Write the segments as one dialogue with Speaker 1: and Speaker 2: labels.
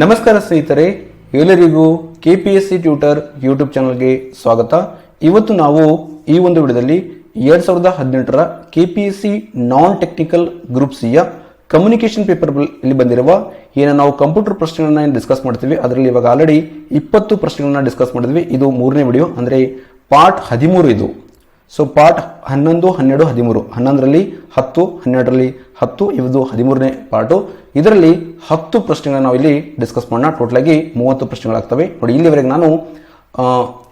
Speaker 1: ನಮಸ್ಕಾರ ಸ್ನೇಹಿತರೆ, ಎಲ್ಲರಿಗೂ K P S C tutor YouTube ಚಾನಲ್ಗೆ ಸ್ವಾಗತ. ಇವತ್ತು ನಾವು ಈ ಒಂದು ವಿಡಿಯೋದಲ್ಲಿ ಎರಡ್ ಸಾವಿರದ ಹದಿನೆಂಟರ K P S C non technical group ಸಿಯ ಕಮ್ಯುನಿಕೇಶನ್ ಪೇಪರ್ ಇಲ್ಲಿ ಬಂದಿರುವ ಏನೋ ನಾವು ಕಂಪ್ಯೂಟರ್ ಪ್ರಶ್ನೆಗಳನ್ನ ಡಿಸ್ಕಸ್ ಮಾಡ್ತೀವಿ, ಅದರಲ್ಲಿ ಇವಾಗ ಆಲ್ರೆಡಿ ಇಪ್ಪತ್ತು ಪ್ರಶ್ನೆಗಳನ್ನ ಡಿಸ್ಕಸ್ ಮಾಡಿದ್ವಿ. ಇದು ಮೂರನೇ ವಿಡಿಯೋ ಅಂದ್ರೆ ಪಾರ್ಟ್ ಹದಿಮೂರು ಇದು. ಸೊ ಪಾರ್ಟ್ ಹನ್ನೊಂದು, ಹನ್ನೆರಡು, ಹದಿಮೂರು. ಹನ್ನೊಂದರಲ್ಲಿ ಹತ್ತು, ಹನ್ನೆರಡರಲ್ಲಿ ಹತ್ತು ಇವತ್ತು ಹದಿಮೂರನೇ ಪಾರ್ಟು ಇದರಲ್ಲಿ ಹತ್ತು ಪ್ರಶ್ನೆಗಳನ್ನ ನಾವು ಇಲ್ಲಿ ಡಿಸ್ಕಸ್ ಮಾಡೋಣ. ಟೋಟಲ್ ಆಗಿ ಮೂವತ್ತು ಪ್ರಶ್ನೆಗಳಾಗ್ತವೆ. ನೋಡಿ, ಇಲ್ಲಿವರೆಗೆ ನಾನು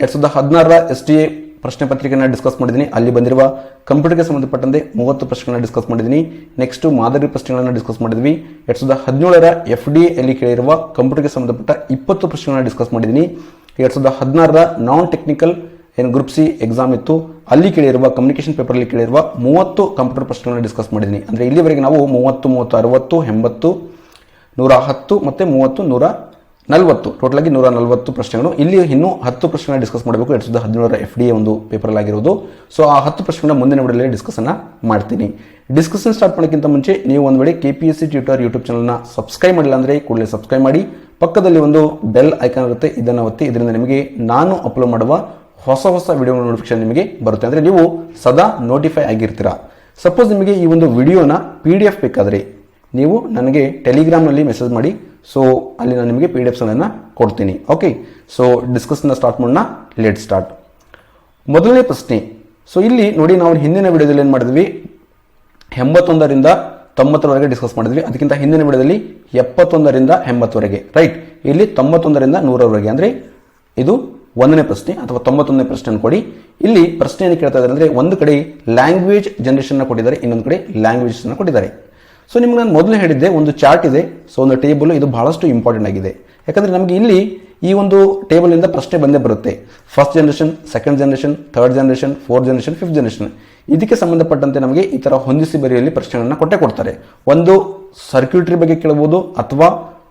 Speaker 1: ಎರಡ್ ಸಾವಿರದ ಹದಿನಾರರ ಎಸ್ ಟಿ ಎ ಪ್ರಶ್ನೆ ಪತ್ರಿಕೆಯನ್ನು ಡಿಸ್ಕಸ್ ಮಾಡಿದ್ದೀನಿ. ಅಲ್ಲಿ ಬಂದಿರುವ ಕಂಪ್ಯೂಟರ್ಗೆ ಸಂಬಂಧಪಟ್ಟಂತೆ ಮೂವತ್ತು ಪ್ರಶ್ನೆಗಳನ್ನ ಡಿಸ್ಕಸ್ ಮಾಡಿದ್ದೀನಿ. ನೆಕ್ಸ್ಟ್ ಮಾದರಿ ಪ್ರಶ್ನೆಗಳನ್ನು ಡಿಸ್ಕಸ್ ಮಾಡಿದ್ವಿ. ಎರಡು ಸಾವಿರದ ಹದಿನೇಳರ ಎಫ್ ಡಿ ಎಲ್ಲಿ ಕೇಳಿರುವ ಕಂಪ್ಯೂಟರ್ಗೆ ಸಂಬಂಧಪಟ್ಟ ಇಪ್ಪತ್ತು ಪ್ರಶ್ನೆಗಳನ್ನ ಡಿಸ್ಕಸ್ ಮಾಡಿದ್ದೀನಿ. ಎರಡು ಸಾವಿರದ ಹದಿನಾರರ ನಾನ್ ಟೆಕ್ನಿಕಲ್ ಏನು ಗ್ರೂಪ್ ಸಿ ಎಕ್ಸಾಮ್ ಇತ್ತು. ಅಲ್ಲಿ ಕೇಳಿರುವ ಕಮ್ಯುನಿಕೇಶನ್ ಪೇಪರಲ್ಲಿ ಕೇಳಿರುವ ಮೂವತ್ತು ಕಂಪ್ಯೂಟರ್ ಪ್ರಶ್ನೆಗಳನ್ನ ಡಿಸ್ಕಸ್ ಮಾಡಿದ್ದೀನಿ ಅಂದರೆ ಇಲ್ಲಿವರೆಗೆ ನಾವು ಮೂವತ್ತು ಮೂವತ್ತು ಅರವತ್ತು ಎಂಬತ್ತು ನೂರ ಹತ್ತು ಮತ್ತು ಮೂವತ್ತು ನೂರ ನಲವತ್ತು ಟೋಟಲ್ ಆಗಿ ನೂರ ನಲವತ್ತು ಪ್ರಶ್ನೆಗಳು. ಇಲ್ಲಿ ಇನ್ನೂ ಹತ್ತು ಪ್ರಶ್ನೆಗಳನ್ನ ಡಿಸ್ಕಸ್ ಮಾಡಬೇಕು. ಎರಡು ಸಾವಿರದ ಹದಿನೇಳರ ಎಫ್ ಡಿ ಎ ಒಂದು ಪೇಪರ್ ಆಗಿರೋದು. ಸೊ ಆ ಹತ್ತು ಪ್ರಶ್ನೆಗಳನ್ನ ಮುಂದಿನ ವಿಡಿಯೋದಲ್ಲಿ ಡಿಸ್ಕಸನ್ನ ಮಾಡ್ತೀನಿ. ಡಿಸ್ಕಷನ್ ಸ್ಟಾರ್ಟ್ ಮಾಡೋಕ್ಕಿಂತ ಮುಂಚೆ ನೀವು ಒಂದು ವೇಳೆ K P S C tutor YouTube ಚಾನಲ್ನ ಸಬ್ಸ್ಕ್ರೈಬ್ ಮಾಡಿಲ್ಲ ಅಂದರೆ ಕೂಡಲೇ ಸಬ್ಸ್ಕ್ರೈಬ್ ಮಾಡಿ. ಪಕ್ಕದಲ್ಲಿ ಒಂದು ಬೆಲ್ ಐಕಾನ್ ಇರುತ್ತೆ. ಇದನ್ನು ಒತ್ತಿ. ಇದರಿಂದ ನಿಮಗೆ ನಾನು ಅಪ್ಲೋಡ್ ಮಾಡುವ ಹೊಸ ಹೊಸ ವಿಡಿಯೋ ನೋಟಿಫಿಕೇಶನ್ ನಿಮಗೆ ಬರುತ್ತೆ. ಅಂದರೆ ನೀವು ಸದಾ ನೋಟಿಫೈ ಆಗಿರ್ತೀರಾ. ಸಪೋಸ್ ನಿಮಗೆ ಈ ಒಂದು ವಿಡಿಯೋನ ಪಿ ಡಿ ಎಫ್ ಬೇಕಾದರೆ ನೀವು ನನಗೆ ಟೆಲಿಗ್ರಾಮ್ನಲ್ಲಿ ಮೆಸೇಜ್ ಮಾಡಿ. ಸೊ ಅಲ್ಲಿ ನಾನು ನಿಮಗೆ ಪಿ ಡಿ ಎಫ್ಸ್ಗಳನ್ನು ಕೊಡ್ತೀನಿ ಓಕೆ ಸೊ ಡಿಸ್ಕಸ್ನ ಸ್ಟಾರ್ಟ್ ಮಾಡೋಣ. ಲೇಟ್ ಸ್ಟಾರ್ಟ್ ಮೊದಲನೇ ಪ್ರಶ್ನೆ. ಸೊ ಇಲ್ಲಿ ನೋಡಿ ನಾವು ಹಿಂದಿನ ವಿಡಿಯೋದಲ್ಲಿ ಏನು ಮಾಡಿದ್ವಿ? ಎಂಬತ್ತೊಂದರಿಂದ ತೊಂಬತ್ತರವರೆಗೆ ಡಿಸ್ಕಸ್ ಮಾಡಿದ್ವಿ. ಅದಕ್ಕಿಂತ ಹಿಂದಿನ ವಿಡಿಯೋದಲ್ಲಿ ಎಪ್ಪತ್ತೊಂದರಿಂದ ಎಂಬತ್ತವರೆಗೆ ರೈಟ್ ಇಲ್ಲಿ ತೊಂಬತ್ತೊಂದರಿಂದ ನೂರವರೆಗೆ ಅಂದರೆ ಇದು ಒಂದನೇ ಪ್ರಶ್ನೆ ಅಥವಾ ತೊಂಬತ್ತೊಂದನೇ ಪ್ರಶ್ನೆ ಕೊಡಿ. ಇಲ್ಲಿ ಪ್ರಶ್ನೆ ಏನು ಕೇಳ್ತಾ ಇದ್ದಾರೆ ಅಂದರೆ ಒಂದು ಕಡೆ ಲ್ಯಾಂಗ್ವೇಜ್ ಜನರೇಷನ್ನ ಕೊಟ್ಟಿದ್ದಾರೆ, ಇನ್ನೊಂದು ಕಡೆ ಲ್ಯಾಂಗ್ವೇಜಸ್ನ ಕೊಟ್ಟಿದ್ದಾರೆ. ಸೊ ನಿಮ್ಗೆ ನಾನು ಮೊದಲು ಹೇಳಿದ್ದೆ, ಒಂದು ಚಾರ್ಟ್ ಇದೆ. ಸೊ ಒಂದು ಟೇಬಲ್ ಇದು ಬಹಳಷ್ಟು ಇಂಪಾರ್ಟೆಂಟ್ ಆಗಿದೆ. ಯಾಕಂದರೆ ನಮಗೆ ಇಲ್ಲಿ ಈ ಒಂದು ಟೇಬಲ್ ಇಂದ ಪ್ರಶ್ನೆ ಬಂದೇ ಬರುತ್ತೆ. First generation second generation third generation fourth generation fifth generation ಇದಕ್ಕೆ ಸಂಬಂಧಪಟ್ಟಂತೆ ನಮಗೆ ಈ ಥರ ಹೊಂದಿಸಿ ಬರೆಯಲ್ಲಿ ಪ್ರಶ್ನೆಗಳನ್ನು ಕೊಟ್ಟೆ ಕೊಡ್ತಾರೆ. ಒಂದು ಸರ್ಕ್ಯೂಟ್ರಿ ಬಗ್ಗೆ ಕೇಳಬಹುದು ಅಥವಾ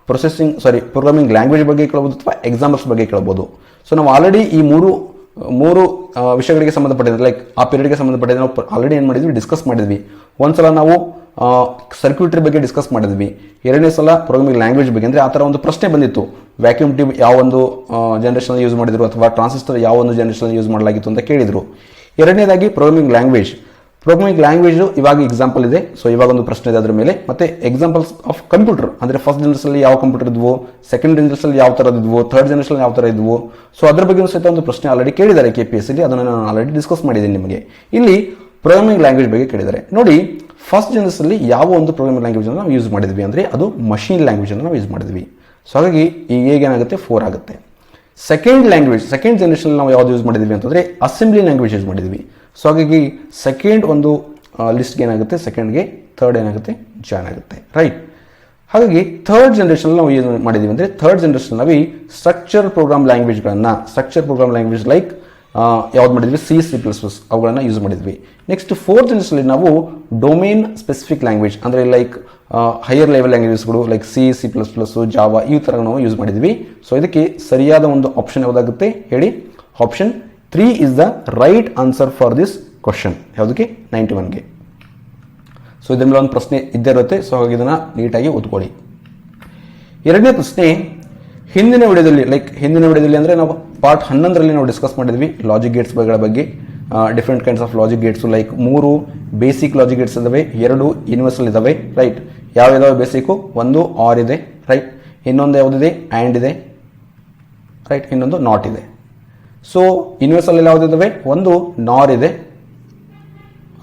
Speaker 1: ಪ್ರೊಸೆಸಿಂಗ್ ಸಾರಿ ಪ್ರೋಗ್ರಾಮಿಂಗ್ ಲ್ಯಾಂಗ್ವೇಜ್ ಬಗ್ಗೆ ಕೇಳಬಹುದು ಅಥವಾ ಎಕ್ಸಾಂಪಲ್ಸ್ ಬಗ್ಗೆ ಕೇಳಬಹುದು. ಸೊ ನಾವು ಆಲ್ರೆಡಿ ಈ ಮೂರು ಮೂರು ವಿಷಯಗಳಿಗೆ ಸಂಬಂಧಪಟ್ಟಿದೆ. ಲೈಕ್ ಆ ಪೀರಿಯಡ್ಗೆ ಸಂಬಂಧಪಟ್ಟಿದೆ. ನಾವು ಆಲ್ರೆಡಿ ಏನು ಮಾಡಿದ್ವಿ? ಡಿಸ್ಕಸ್ ಮಾಡಿದ್ವಿ. ಒಂದ್ಸಲ ನಾವು ಸರ್ಕ್ಯೂಟ್ರಿ ಬಗ್ಗೆ ಡಿಸ್ಕಸ್ ಮಾಡಿದ್ವಿ. ಎರಡನೇ ಸಲ ಪ್ರೋಗ್ರಾಮಿಂಗ್ ಲ್ಯಾಂಗ್ವೇಜ್ ಬಗ್ಗೆ. ಅಂದರೆ ಆ ಥರ ಒಂದು ಪ್ರಶ್ನೆ ಬಂದಿತ್ತು. ವ್ಯಾಕ್ಯೂಮ್ ಟ್ಯೂಬ್ ಯಾವ ಒಂದು ಜನರೇಷನ್ ಯೂಸ್ ಮಾಡಿದ್ರು ಅಥವಾ ಟ್ರಾನ್ಸಿಸ್ಟರ್ ಯಾವ ಒಂದು ಜನರೇಷನ್ ಯೂಸ್ ಮಾಡಲಾಗಿತ್ತು ಅಂತ ಕೇಳಿದರು. ಎರಡನೇದಾಗಿ ಪ್ರೋಗ್ರಾಮಿಂಗ್ ಲ್ಯಾಂಗ್ವೇಜ್ ಪ್ರೋಗ್ರಾಮಿಂಗ್ ಲ್ಯಾಂಗ್ವೇಜು ಇವಾಗ ಎಕ್ಸಾಂಪಲ್ ಇದೆ. ಸೊ ಇವಾಗ ಒಂದು ಪ್ರಶ್ನೆ ಇದೆ ಅದರ ಮೇಲೆ. ಮತ್ತೆ ಎಕ್ಸಾಂಪಲ್ಸ್ ಆಫ್ ಕಂಪ್ಯೂಟರ್ ಅಂದ್ರೆ ಫಸ್ಟ್ ಜನರೇಷನ್ ಯಾವ ಕಂಪ್ಯೂಟರ್ ಇದ್ವು? ಸೆಕೆಂಡ್ ಜನರೇಷನ್ ಯಾವ ತರ ಇದ್ವು? ಥರ್ಡ್ ಜನರೇಷನ್ ಯಾವ ತರ ಇದ್ವು? ಸೊ ಅದ್ರ ಬಗ್ಗೆ ಸಹಿತ ಒಂದು ಪ್ರಶ್ನೆ ಆಲ್ರೆಡಿ ಕೇಳಿದ್ದಾರೆ ಕೆ ಪಿ ಎಸ್ ಅಲ್ಲಿ. ಅದನ್ನು ನಾನು ಆಲ್ರೆಡಿ ಡಿಸ್ಕಸ್ ಮಾಡಿದ್ದೀನಿ ನಿಮಗೆ. ಇಲ್ಲಿ ಪ್ರೋಗ್ರಾಮಿಂಗ್ ಲ್ಯಾಂಗ್ವೇಜ್ ಬಗ್ಗೆ ಕೇಳಿದ್ದಾರೆ. ನೋಡಿ ಫಸ್ಟ್ ಜನರೇಷನ್ ಅಲ್ಲಿ ಯಾವ ಒಂದು ಪ್ರೋಗ್ರಾಮಿಂಗ್ ಲ್ಯಾಂಗ್ವೇಜ್ ನಾವು ಯೂಸ್ ಮಾಡಿದ್ವಿ ಅಂದ್ರೆ ಅದು ಮಷೀನ್ ಲ್ಯಾಂಗ್ವೇಜ್ ನಾವು ಯೂಸ್ ಮಾಡಿದ್ವಿ. ಸೊ ಹಾಗಾಗಿ ಈಗ ಏನಾಗುತ್ತೆ? ಫೋರ್ ಆಗುತ್ತೆ. ಸೆಕೆಂಡ್ ಲ್ಯಾಂಗ್ವೇಜ್ ಸೆಕೆಂಡ್ ಜನರೇಷನ್ ನಾವು ಯಾವ್ದು ಯೂಸ್ ಮಾಡಿದ್ವಿ ಅಂತಂದ್ರೆ ಅಸೆಂಬ್ಲಿ ಲ್ಯಾಂಗ್ವೇಜ್ ಯೂಸ್ ಮಾಡಿದ್ವಿ. ಸೊ ಹಾಗಾಗಿ ಸೆಕೆಂಡ್ ಒಂದು ಲಿಸ್ಟ್ಗೆ ಏನಾಗುತ್ತೆ? ಸೆಕೆಂಡ್ಗೆ ಥರ್ಡ್ ಏನಾಗುತ್ತೆ? ಜಾಯ್ನ್ ಆಗುತ್ತೆ. ರೈಟ್ ಹಾಗಾಗಿ ಥರ್ಡ್ ಜನರೇಷನ್ ನಾವು ಏನು ಮಾಡಿದ್ವಿ ಅಂದರೆ ಥರ್ಡ್ ಜನರೇಷನ್ ನಾವು ಸ್ಟ್ರಕ್ಚರ್ ಪ್ರೋಗ್ರಾಮ್ ಲ್ಯಾಂಗ್ವೇಜ್ಗಳನ್ನು ಸ್ಟ್ರಕ್ಚರ್ ಪ್ರೋಗ್ರಾಮ್ ಲ್ಯಾಂಗ್ವೇಜ್ ಲೈಕ್ ಯಾವ್ದು ಮಾಡಿದ್ವಿ? ಸಿ ಸಿ ಪ್ಲಸ್ ಪ್ಲಸ್ ಅವುಗಳನ್ನು ಯೂಸ್ ಮಾಡಿದ್ವಿ. ನೆಕ್ಸ್ಟ್ ಫೋರ್ತ್ ಜನರೇಷನ್ ನಾವು ಡೊಮೇನ್ ಸ್ಪೆಸಿಫಿಕ್ ಲ್ಯಾಂಗ್ವೇಜ್ ಅಂದರೆ like higher level ಲ್ಯಾಂಗ್ವೇಜಸ್ಗಳು like C C plus plus Java ಈ ಥರ ನಾವು ಯೂಸ್ ಮಾಡಿದ್ವಿ. ಸೊ ಇದಕ್ಕೆ ಸರಿಯಾದ ಒಂದು ಆಪ್ಷನ್ ಯಾವುದಾಗುತ್ತೆ? ಹೇಳಿ option three is the right answer for this question ಯಾವುದಕ್ಕೆ? ನೈಂಟಿ ಒನ್ಗೆ ಸೊ ಇದರ ಮೇಲೆ ಒಂದು ಪ್ರಶ್ನೆ ಇದ್ದೇ ಇರುತ್ತೆ. ಸೊ ಹಾಗಾಗಿ ಇದನ್ನು ನೀಟಾಗಿ ಓದ್ಕೊಳ್ಳಿ. ಎರಡನೇ ಪ್ರಶ್ನೆ, ಹಿಂದಿನ ವಿಡಿಯೋದಲ್ಲಿ ಲೈಕ್ ಹಿಂದಿನ ವಿಡಿಯೋದಲ್ಲಿ ಅಂದರೆ ನಾವು ಪಾರ್ಟ್ ಹನ್ನೊಂದರಲ್ಲಿ ನಾವು ಡಿಸ್ಕಸ್ ಮಾಡಿದ್ವಿ ಲಾಜಿಕ್ ಗೇಟ್ಸ್ ಬಗ್ಗೆ. Different kinds of logic gates like ಮೂರು ಬೇಸಿಕ್ ಲಾಜಿಕ್ ಗೇಟ್ಸ್ ಇದಾವೆ, ಎರಡು ಯೂನಿವರ್ಸಲ್ ಇದಾವೆ ರೈಟ್ ಯಾವ ಇದಾವೆ ಬೇಸಿಕ್ಕು ಒಂದು ಆರ್ ಇದೆ ರೈಟ್ ಇನ್ನೊಂದು ಯಾವುದಿದೆ? ಆ್ಯಂಡ್ ಇದೆ ರೈಟ್ ಇನ್ನೊಂದು ನಾಟ್ ಇದೆ. ಸೊ ಯೂನಿವರ್ಸಲ್ಲಿ ಯಾವುದಿದ್ದಾವೆ ಒಂದು ನಾರ್ ಇದೆ.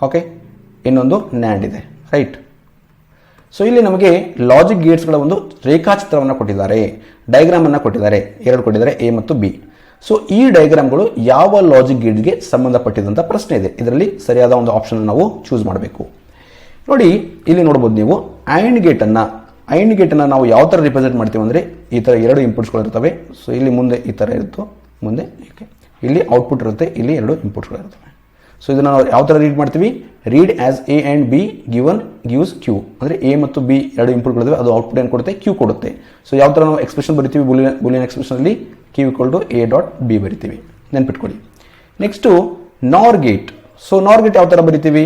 Speaker 1: ಓಕೆ ಇನ್ನೊಂದು ನ್ಯಾಂಡ್ ಇದೆ. ರೈಟ್ ಸೊ ಇಲ್ಲಿ ನಮಗೆ ಲಾಜಿಕ್ ಗೇಟ್ಸ್ಗಳ ಒಂದು ರೇಖಾಚಿತ್ರವನ್ನು ಕೊಟ್ಟಿದ್ದಾರೆ. ಡಯಾಗ್ರಾಮ್ ಅನ್ನು ಕೊಟ್ಟಿದ್ದಾರೆ. ಎರಡು ಕೊಟ್ಟಿದ್ದಾರೆ ಎ ಮತ್ತು ಬಿ ಸೊ ಈ ಡಯಾಗ್ರಾಮ್ಗಳು ಯಾವ ಲಾಜಿಕ್ ಗೇಟ್ಗೆ ಸಂಬಂಧಪಟ್ಟಿದಂಥ ಪ್ರಶ್ನೆ ಇದೆ. ಇದರಲ್ಲಿ ಸರಿಯಾದ ಒಂದು ಆಪ್ಷನ್ ನಾವು ಚೂಸ್ ಮಾಡಬೇಕು. ನೋಡಿ, ಇಲ್ಲಿ ನೋಡ್ಬೋದು ನೀವು ಐಂಡ್ ಗೇಟ್ ಅನ್ನ ಐಂಡ್ ಗೇಟ್ ಅನ್ನ ನಾವು ಯಾವ ತರ ರಿಪ್ರೆಸೆಂಟ್ ಮಾಡ್ತೀವಿ ಅಂದ್ರೆ ಈ ತರ ಎರಡು ಇಂಪುಟ್ಸ್ಗಳು ಇರ್ತವೆ. ಸೊ ಇಲ್ಲಿ ಮುಂದೆ ಈ ತರ ಇರುತ್ತೋ. ಮುಂದೆ ಓಕೆ ಇಲ್ಲಿ ಔಟ್ಪುಟ್ ಇರುತ್ತೆ ಇಲ್ಲಿ ಎರಡು ಇನ್ಪುಟ್ಗಳಿರುತ್ತವೆ ಸೊ ಇದನ್ನು ನಾವು ಯಾವ ಥರ ರೀಡ್ ಮಾಡ್ತೀವಿ? Read as A and B given gives Q ಅಂದರೆ ಎ ಮತ್ತು ಬಿ ಎರಡು ಇನ್ಪುಟ್ಗಳಿದ್ದಾವೆ ಅದು ಔಟ್ಪುಟ್ ಏನು ಕೊಡುತ್ತೆ? ಕ್ಯೂ ಕೊಡುತ್ತೆ. ಸೊ ಯಾವ ಥರ ನಾವು ಎಕ್ಸ್ಪ್ರೆಷನ್ ಬರಿತೀವಿ? ಬುಲಿಯನ್ ಬುಲಿಯನ್ ಎಕ್ಸ್ಪ್ರೆಷನ್ ಅಲ್ಲಿ Q equal to A dot B ಬರಿತೀವಿ. ನೆನ್ಪಿಟ್ಕೊಳ್ಳಿ. Next nor gate so nor gate ಯಾವ ಥರ ಬರಿತೀವಿ?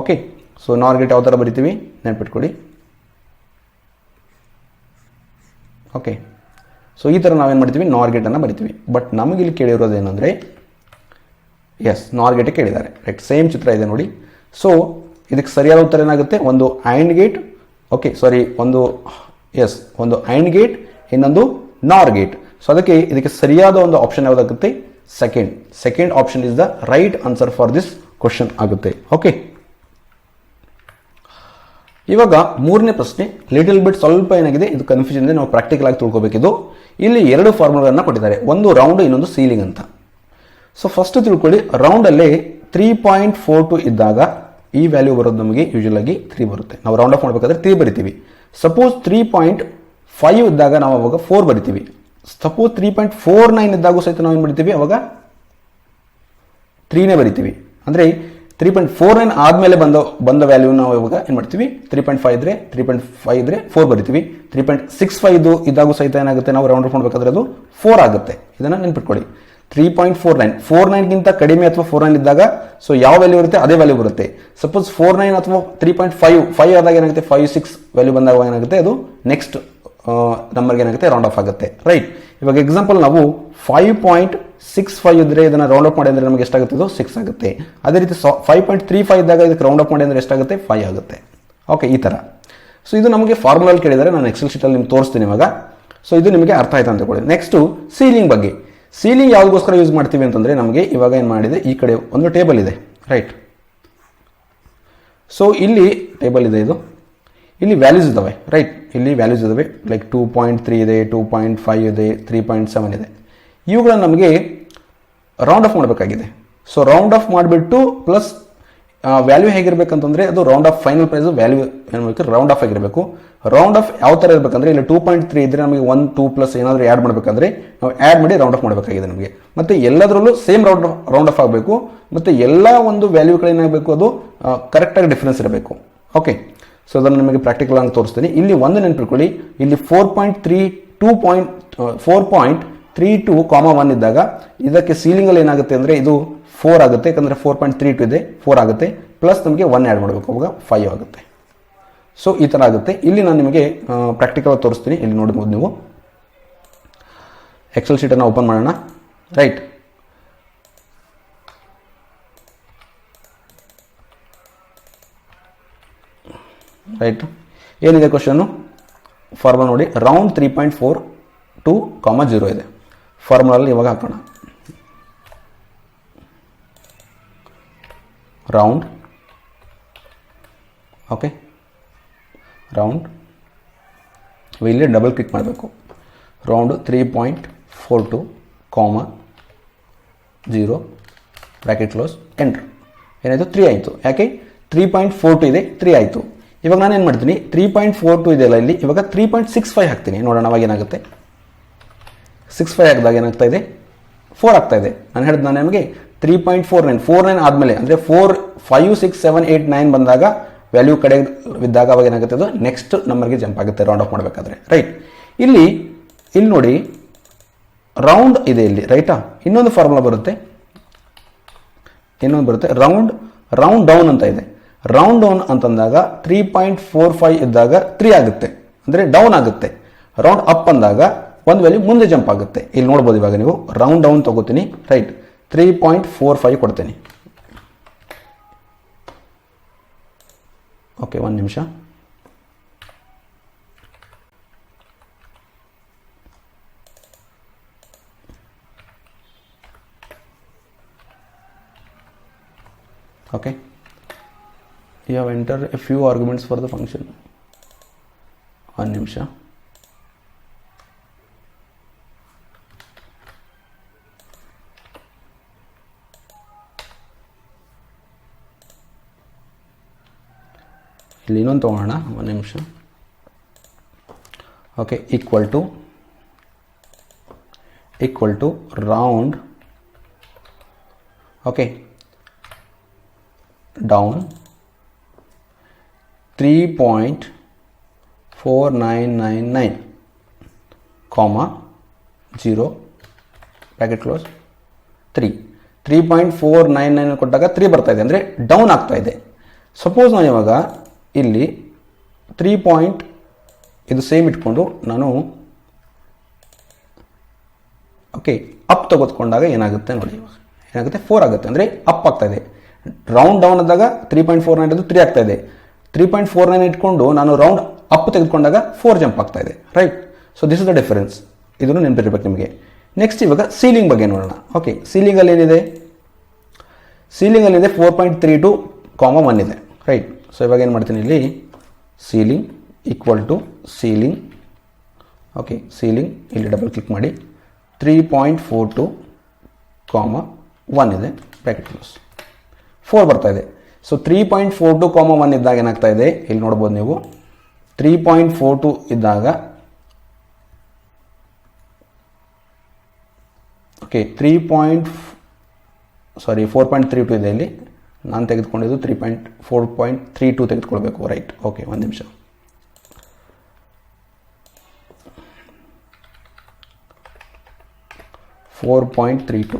Speaker 1: ಓಕೆ ಸೊ ನಾರ್ ಗೇಟ್ ಯಾವ ಥರ ಬರಿತೀವಿ? ನೆನ್ಪಿಟ್ಕೊಳ್ಳಿ. ಓಕೆ ಸೊ ಈ ಥರ ನಾವೇನು ಮಾಡ್ತೀವಿ? ನಾರ್ ಗೇಟನ್ನು ಬರಿತೀವಿ. ಬಟ್ ನಮಗೆ ಇಲ್ಲಿ ಕೇಳಿರೋದು ಏನಂದರೆ ಎಸ್ ನಾರ್ ಗೇಟ್ ಕೇಳಿದ್ದಾರೆ. ರೈಟ್ ಸೇಮ್ ಚಿತ್ರ ಇದೆ ನೋಡಿ. ಸೊ ಇದಕ್ಕೆ ಸರಿಯಾದ ಉತ್ತರ ಏನಾಗುತ್ತೆ? ಒಂದು ಐಂಡ್ ಗೇಟ್ ಓಕೆ ಸಾರಿ ಒಂದು ಎಸ್ ಒಂದು ಐಂಡ್ ಗೇಟ್ ಇನ್ನೊಂದು ನಾರ್ ಗೇಟ್ ಸೊ ಅದಕ್ಕೆ ಇದಕ್ಕೆ ಸರಿಯಾದ ಒಂದು option ಯಾವುದಾಗುತ್ತೆ? Second second option is the right answer for this question ಆಗುತ್ತೆ. ಓಕೆ ಇವಾಗ ಮೂರನೇ ಪ್ರಶ್ನೆ ಲಿಟಲ್ ಬಿಟ್ ಸ್ವಲ್ಪ ಏನಾಗಿದೆ? ಇದು ಕನ್ಫ್ಯೂಷನ್ ಇದೆ. ನಾವು ಪ್ರಾಕ್ಟಿಕಲ್ ಆಗಿ ತಿಳ್ಕೊಬೇಕಿದು. ಇಲ್ಲಿ ಎರಡು ಫಾರ್ಮುಲಾಗಳನ್ನು ಕೊಟ್ಟಿದ್ದಾರೆ. ಒಂದು ರೌಂಡ್ ಇನ್ನೊಂದು ಸೀಲಿಂಗ್ ಅಂತ. ಸೊ ಫಸ್ಟ್ ತಿಳ್ಕೊಳ್ಳಿ. ರೌಂಡಲ್ಲಿ ತ್ರೀ ಪಾಯಿಂಟ್ ಫೋರ್ ಟು ಇದ್ದಾಗ ಈ ವ್ಯಾಲ್ಯೂ ಬರೋದು ನಮಗೆ ಯೂಶಲ್ ಆಗಿ ತ್ರೀ ಬರುತ್ತೆ. ನಾವು ರೌಂಡ್ ಆಫ್ ಮಾಡಬೇಕಾದ್ರೆ ತ್ರೀ ಬರಿತೀವಿ. ಸಪೋಸ್ ತ್ರೀ ಪಾಯಿಂಟ್ ಫೈವ್ ಇದ್ದಾಗ ನಾವು ಅವಾಗ ಫೋರ್ ಬರಿತೀವಿ. Suppose three point four nine ಇದ್ದಾಗೂ ಸಹಿತ ನಾವು ಏನು ಬರಿತೀವಿ? ಅವಾಗ ತ್ರೀನೇ ಬರಿತೀವಿ. ಅಂದರೆ ತ್ರೀ ಪಾಯಿಂಟ್ ಫೋರ್ ನೈನ್ ಆದಮೇಲೆ ಬಂದ ಬಂದ ವ್ಯಾಲ್ಯೂ ನಾವು ಇವಾಗ ಏನು ಮಾಡ್ತೀವಿ? ತ್ರೀ ಪಾಯಿಂಟ್ ಫೈವ್ ಇದ್ರೆ ತ್ರೀ ಪಾಯಿಂಟ್ ಫೈವ್ ಇದ್ರೆ ಫೋರ್ ಬರಿತೀವಿ. ತ್ರೀ ಪಾಯಿಂಟ್ ಸಿಕ್ಸ್ ಫೈವ್ ಇದಾಗೂ ಸಹಿತ ಏನಾಗುತ್ತೆ? ನಾವು ರೌಂಡ್ ಮಾಡಬೇಕಾದ್ರೆ ಅದು ಫೋರ್ ಆಗುತ್ತೆ. ಇದನ್ನು ನೆನ್ಪಿಟ್ಕೊಳ್ಳಿ. Three point four nine four ನೈನ್ಗಿಂತ ಕಡಿಮೆ ಅಥವಾ ಫೋರ್ ನೈನ್ ಇದ್ದಾಗ ಸೊ ಯಾವ ವ್ಯಾಲ್ಯೂ ಇರುತ್ತೆ? ಅದೇ ವ್ಯಾಲ್ಯೂ ಬರುತ್ತೆ. ಸಪೋಸ್ ಫೋರ್ ನೈನ್ ಅಥವಾ ತ್ರೀ ಪಾಯಿಂಟ್ ಫೈವ್ ಫೈವ್ ಆದಾಗ ಏನಾಗುತ್ತೆ? ಫೈವ್ ಸಿಕ್ಸ್ ವ್ಯಾಲ್ಯೂ ಬಂದಾಗ ಏನಾಗುತ್ತೆ? ಅದು ನೆಕ್ಸ್ಟ್ ನಂಬರ್ಗೆ ಏನಾಗುತ್ತೆ? ರೌಂಡ್ ಆಫ್ ಆಗುತ್ತೆ. ರೈಟ್ ಇವಾಗ ಎಕ್ಸಾಂಪಲ್ ನಾವು ಫೈವ್ ಪಾಯಿಂಟ್ ಸಿಕ್ಸ್ ಫೈವ್ ಇದ್ರೆ ಇದನ್ನ ರೌಂಡ್ ಅಪ್ ಮಾಡಿ ಅಂದರೆ ನಮಗೆ ಎಷ್ಟಾಗುತ್ತೆ ಇದು ಸಿಕ್ಸ್ ಆಗುತ್ತೆ. ಅದೇ ರೀತಿ ಫೈವ್ ಪಾಯಿಂಟ್ ತ್ರೀ ಫೈವ್ ಇದ್ದಾಗ ಇದಕ್ಕೆ ರೌಂಡ್ ಅಪ್ ಮಾಡಿ ಅಂದರೆ ಎಷ್ಟಾಗುತ್ತೆ? ಫೈವ್ ಆಗುತ್ತೆ. ಓಕೆ ಈ ಥರ ಸೊ ಇದು ನಮಗೆ ಫಾರ್ಮುಲಲ್ಲಿ ಕೇಳಿದರೆ ನಾನು ಎಕ್ಸೆಲ್ ಶೀಟಲ್ಲಿ ನಿಮ್ಗೆ ತೋರಿಸ್ತೀನಿ ಇವಾಗ. ಸೊ ಇದು ನಿಮಗೆ ಅರ್ಥ ಆಯ್ತು ಅಂತ ಕೊಡಿ ನೆಕ್ಸ್ಟು ಸೀಲಿಂಗ್ ಬಗ್ಗೆ. ಸೀಲಿಂಗ್ ಯಾವುದಕ್ಕೋಸ್ಕರ ಯೂಸ್ ಮಾಡ್ತೀವಿ ಅಂತಂದರೆ ನಮಗೆ ಇವಾಗ ಏನು ಮಾಡಿದೆ? ಈ ಕಡೆ ಒಂದು ಟೇಬಲ್ ಇದೆ. ರೈಟ್ ಸೊ ಇಲ್ಲಿ ಟೇಬಲ್ ಇದೆ ಇದು. ಇಲ್ಲಿ ವ್ಯಾಲ್ಯೂಸ್ ಇದ್ದಾವೆ ರೈಟ್ ಇಲ್ಲಿ ವ್ಯಾಲ್ಯೂಸ್ ಇದ್ದಾವೆ ಲೈಕ್ ಟೂ ಪಾಯಿಂಟ್ ತ್ರೀ ಇದೆ ಟೂ ಪಾಯಿಂಟ್ ಫೈವ್ ಇದೆ ತ್ರೀ ಪಾಯಿಂಟ್ ಸೆವೆನ್ ಇದೆ. ಇವುಗಳನ್ನ ನಮಗೆ ರೌಂಡ್ ಆಫ್ ಮಾಡಬೇಕಾಗಿದೆ. ಸೊ ರೌಂಡ್ ಆಫ್ ಮಾಡಿಬಿಟ್ಟು ಪ್ಲಸ್ ವ್ಯಾಲ್ಯೂ ಹೇಗಿರಬೇಕಂತಂದರೆ ಅದು round off final price value ಏನು ರೌಂಡ್ ಆಫ್ ಆಗಿರಬೇಕು. ರೌಂಡ್ ಆಫ್ ಯಾವ ಥರ ಇರಬೇಕಂದ್ರೆ ಇಲ್ಲಿ ಟೂ ಪಾಯಿಂಟ್ ತ್ರೀ ಇದ್ರೆ ನಮಗೆ ಒನ್ ಟೂ ಪ್ಲಸ್ ಏನಾದರೂ ಆ್ಯಡ್ ಮಾಡಬೇಕಂದ್ರೆ ನಾವು ಆ್ಯಡ್ ಮಾಡಿ ರೌಂಡ್ ಆಫ್ ಮಾಡಬೇಕಾಗಿದೆ ನಮಗೆ. ಮತ್ತು ಎಲ್ಲದರಲ್ಲೂ ಸೇಮ್ ರೌಂಡ್ ರೌಂಡ್ ಆಫ್ ಆಗಬೇಕು. ಮತ್ತು ಎಲ್ಲ ಒಂದು ವ್ಯಾಲ್ಯೂಗಳೇನಾಗಬೇಕು ಅದು ಕರೆಕ್ಟಾಗಿ ಡಿಫ್ರೆನ್ಸ್ ಇರಬೇಕು. ಓಕೆ ಸೊ ಅದನ್ನು ನಿಮಗೆ ಪ್ರಾಕ್ಟಿಕಲ್ ಆಗಿ ತೋರಿಸ್ತೀನಿ. ಇಲ್ಲಿ ಒಂದು ನೆನಪಿಟ್ಕೊಳ್ಳಿ. ಇಲ್ಲಿ four point three two point four point three two comma one ಇದ್ದಾಗ ಇದಕ್ಕೆ ಸೀಲಿಂಗಲ್ಲಿ ಏನಾಗುತ್ತೆ ಅಂದರೆ ಇದು ಫೋರ್ ಆಗುತ್ತೆ. ಯಾಕಂದರೆ ಫೋರ್ ಪಾಯಿಂಟ್ ತ್ರೀ ಟೂ ಇದೆ. ಫೋರ್ ಆಗುತ್ತೆ. ಪ್ಲಸ್ ನಮಗೆ ಒನ್ ಆ್ಯಡ್ ಮಾಡಬೇಕು. ಅವಾಗ ಫೈವ್ ಆಗುತ್ತೆ. ಸೊ ಈ ಥರ ಆಗುತ್ತೆ. ಇಲ್ಲಿ ನಾನು ನಿಮಗೆ ಪ್ರಾಕ್ಟಿಕಲ್ ತೋರಿಸ್ತೀನಿ. ಇಲ್ಲಿ ನೋಡ್ಬೋದು ನೀವು. ಎಕ್ಸೆಲ್ ಶೀಟನ್ನು ಓಪನ್ ಮಾಡೋಣ. ರೈಟ್ ರೈಟ್ ಏನಿದೆ ಕ್ವಶನು ಫಾರ್ಮುಲಾ ನೋಡಿ round three point four two comma zero ಇದೆ. ಫಾರ್ಮುಲಲ್ಲಿ ಇವಾಗ ಹಾಕೋಣ. ರೌಂಡ್ ಓಕೆ ರೌಂಡ್ ಇಲ್ಲಿ ಡಬಲ್ ಕ್ಲಿಕ್ ಮಾಡಬೇಕು. Round three point four two comma zero bracket close enter ಏನಾಯಿತು? ತ್ರೀ ಆಯಿತು. ಯಾಕೆ? ತ್ರೀ ಪಾಯಿಂಟ್ ಫೋರ್ ಟು ಇದೆ ತ್ರೀ ಆಯಿತು. ಇವಾಗ ನಾನು ಏನು ಮಾಡ್ತೀನಿ? ತ್ರೀ ಪಾಯಿಂಟ್ ಫೋರ್ ಟು ಇದೆಯಲ್ಲ ಇಲ್ಲಿ? ಇವಾಗ ತ್ರೀ ಪಾಯಿಂಟ್ ಸಿಕ್ಸ್ ಫೈವ್ ಹಾಕ್ತೀನಿ. ನೋಡೋಣ ಅವಾಗ ಏನಾಗುತ್ತೆ? ಸಿಕ್ಸ್ ಫೈವ್ ಹಾಕಿದಾಗ ಏನಾಗ್ತಾ ಇದೆ? ಫೋರ್ ಆಗ್ತಾ ಇದೆ. ನಾನು ಹೇಳಿದ್ ನಾನು ನಿಮಗೆ three point four nine four nine ಆದಮೇಲೆ, ಅಂದರೆ four five six seven eight nine ಬಂದಾಗ ವ್ಯಾಲ್ಯೂ ಕಡೆ ಇದ್ದಾಗ ಅವಾಗ ಏನಾಗುತ್ತೆ ಅದು? ನೆಕ್ಸ್ಟ್ ನಂಬರ್ಗೆ ಜಂಪ್ ಆಗುತ್ತೆ. ರೌಂಡ್ ಆಫ್ ಮಾಡಬೇಕಾದ್ರೆ. ರೈಟ್ ಇಲ್ಲಿ ಇಲ್ಲಿ ನೋಡಿ ರೌಂಡ್ ಇದೆ ಇಲ್ಲಿ ರೈಟಾ ಇನ್ನೊಂದು ಫಾರ್ಮುಲಾ ಬರುತ್ತೆ. ಇನ್ನೊಂದು ಬರುತ್ತೆ. ರೌಂಡ್ ರೌಂಡ್ ಡೌನ್ ಅಂತ ಇದೆ. ರೌಂಡ್ ಡೌನ್ ಅಂತಂದಾಗ ತ್ರೀ ಪಾಯಿಂಟ್ ಫೋರ್ ಫೈವ್ ಇದ್ದಾಗ ತ್ರೀ ಆಗುತ್ತೆ. ಅಂದರೆ ಡೌನ್ ಆಗುತ್ತೆ. ರೌಂಡ್ ಅಪ್ ಅಂದಾಗ ಒಂದು ವ್ಯಾಲ್ಯೂ ಮುಂದೆ ಜಂಪ್ ಆಗುತ್ತೆ. ಇಲ್ಲಿ ನೋಡ್ಬೋದು ಇವಾಗ ನೀವು. ರೌಂಡ್ ಡೌನ್ ತಗೋತೀನಿ. Right three point four five ಕೊಡ್ತೀನಿ. ಓಕೆ ಒಂದು ನಿಮಿಷ. you have entered a few arguments for the function one ನಿಮಿಷ ಇಲ್ಲಿ ಇನ್ನೊಂದು ತೊಗೊಳ್ಳೋಣ ಒಂದು ನಿಮಿಷ okay equal to equal to round okay down 3.4999 comma 0 bracket close three three point four nine nine ಕೊಟ್ಟಾಗ ತ್ರೀ ಬರ್ತಾ ಇದೆ, ಅಂದರೆ ಡೌನ್ ಆಗ್ತಾ ಇದೆ. ಸಪೋಸ್ ನಾನು ಇವಾಗ ಇಲ್ಲಿ ತ್ರೀ ಪಾಯಿಂಟ್ ಇದು ಸೇಮ್ ಇಟ್ಕೊಂಡು ನಾನು ಓಕೆ ಅಪ್ ತೆಗೆದುಕೊಂಡಾಗ ಏನಾಗುತ್ತೆ ನೋಡಿ, ಏನಾಗುತ್ತೆ? ಫೋರ್ ಆಗುತ್ತೆ, ಅಂದರೆ ಅಪ್ ಆಗ್ತಾ ಇದೆ. ರೌಂಡ್ ಡೌನ್ ಆದಾಗ ತ್ರೀ ಪಾಯಿಂಟ್ ಫೋರ್ ನೈನ್ ಅದು ತ್ರೀ ಆಗ್ತಾ ಇದೆ. ತ್ರೀ ಪಾಯಿಂಟ್ ಫೋರ್ ನೈನ್ ಇಟ್ಕೊಂಡು ನಾನು ರೌಂಡ್ ಅಪ್ ತೆಗೆದುಕೊಂಡಾಗ ಫೋರ್ ಜಂಪ್ ಆಗ್ತಾ ಇದೆ right so this is the difference ಇದನ್ನು ನೆನಪಿರ್ಬೇಕು ನಿಮಗೆ. ನೆಕ್ಸ್ಟ್ ಇವಾಗ ಸೀಲಿಂಗ್ ಬಗ್ಗೆ ನೋಡೋಣ. ಓಕೆ ಸೀಲಿಂಗಲ್ಲಿ ಏನಿದೆ? ಸೀಲಿಂಗಲ್ಲಿದೆ four point three two comma one ಇದೆ ರೈಟ್ ಸೊ ಇವಾಗ ಏನು ಮಾಡ್ತೀನಿ ಇಲ್ಲಿ? Ceiling equal to ceiling okay ceiling ಇಲ್ಲಿ ಡಬಲ್ ಕ್ಲಿಕ್ ಮಾಡಿ. Three point four two comma one ಇದೆ. ಪ್ಯಾಕೆಟ್ ಕ್ಲೋಸ್ ಫೋರ್ ಬರ್ತಾ ಇದೆ. So three point four two comma one ಇದ್ದಾಗ ಏನಾಗ್ತಾ ಇದೆ? ಇಲ್ಲಿ ನೋಡ್ಬೋದು ನೀವು. ತ್ರೀ ಪಾಯಿಂಟ್ ಫೋರ್ ಟು ಇದ್ದಾಗ. Okay three point sorry four point three two ಇದೆ ಇಲ್ಲಿ. ನಾನು ತೆಗೆದುಕೊಂಡಿದ್ದು three point four point three two ತೆಗೆದುಕೊಳ್ಬೇಕು. ರೈಟ್ ಓಕೆ ಒಂದು ನಿಮಿಷ. Four point three two